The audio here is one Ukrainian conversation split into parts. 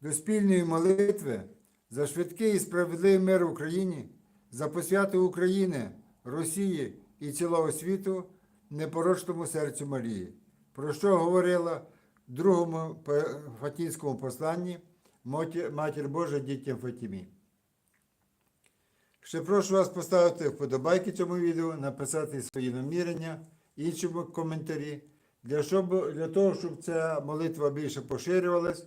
до спільної молитви за швидкий і справедливий мир в Україні, за посвяту України, Росії і цілого світу непорочному серцю Марії, про що говорила в другому Фатінському посланні Матір Божа дітям Фатімі. Ще прошу вас поставити вподобайки цьому відео, написати свої намірення, інші коментарі, для, для того, щоб ця молитва більше поширювалась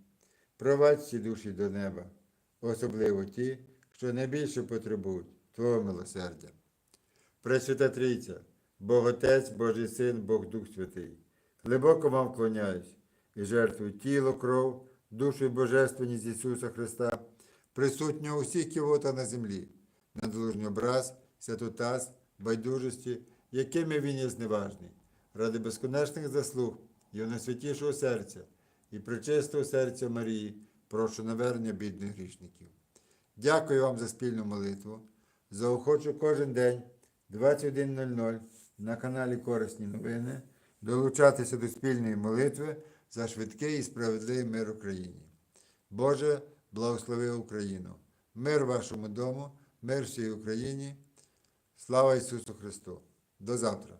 провадь всі душі до неба, особливо ті, що найбільше потребують Твого милосердя. Пресвята Трійця, Бог Отець, Божий Син, Бог Дух Святий, глибоко вам вклоняюсь і жертвую тіло, кров, душу і божественність Ісуса Христа, присутнього у всіх ківота на землі, надлужний образ, святотаз, байдужості, якими він є зневажний, ради безконечних заслуг Його найсвятішого серця і причистого серця Марії, прошу навернення бідних грішників. Дякую вам за спільну молитву. Заохочу кожен день 21.00 на каналі Корисні новини долучатися до спільної молитви за швидкий і справедливий мир Україні. Боже, благослови Україну! Мир вашому дому, мир всій Україні. Слава Ісусу Христу! До завтра!